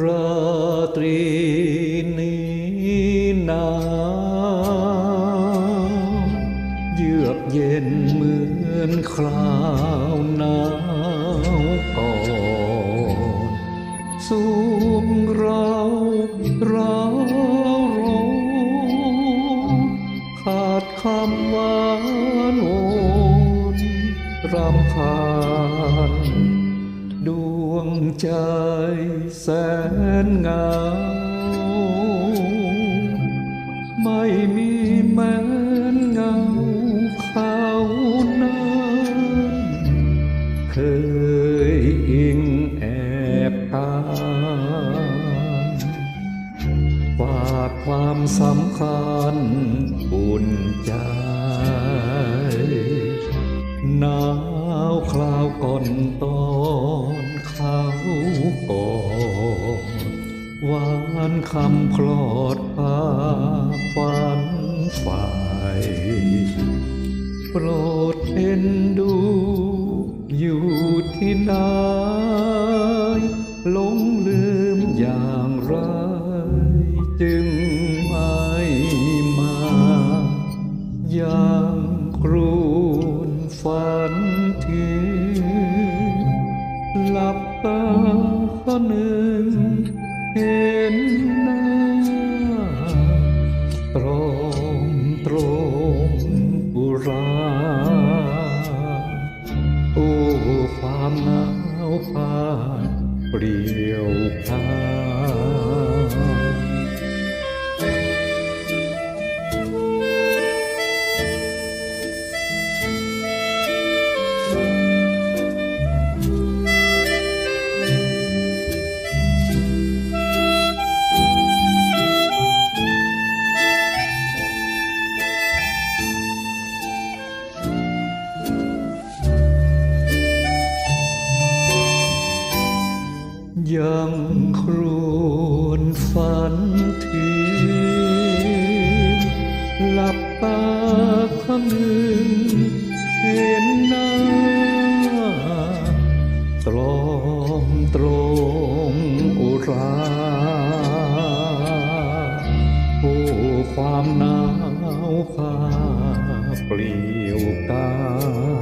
ราตรีนี้หนาวเยือกเย็นเหมือนคราวหนาวก่อนสูงเราเราโรขาดคำหวานโอนรำคาญ ใจแสนเหงา ไม่มีแม้นเงาเขานั้นเคยอิงแอบกายฝากความสำคัญอุ่นใจหนาวคราวก่อนตอน กอนหวานคำพลอดพาฝันฝ่ายโปรดเอ็นดู อยู่ที่ไหนหลงลืมอย่างไรจึง หนึ่ง เห็นหน้า ตรงตรงอุรา โอ้ความหนาวพาดเปลี่ยวพรา ยังครวญฝันถึงหลับตาคำหนึ่งเห็นหน้า ตรอมตรงอุราโอ้ความหนาวพาเปลี่ยวกาย「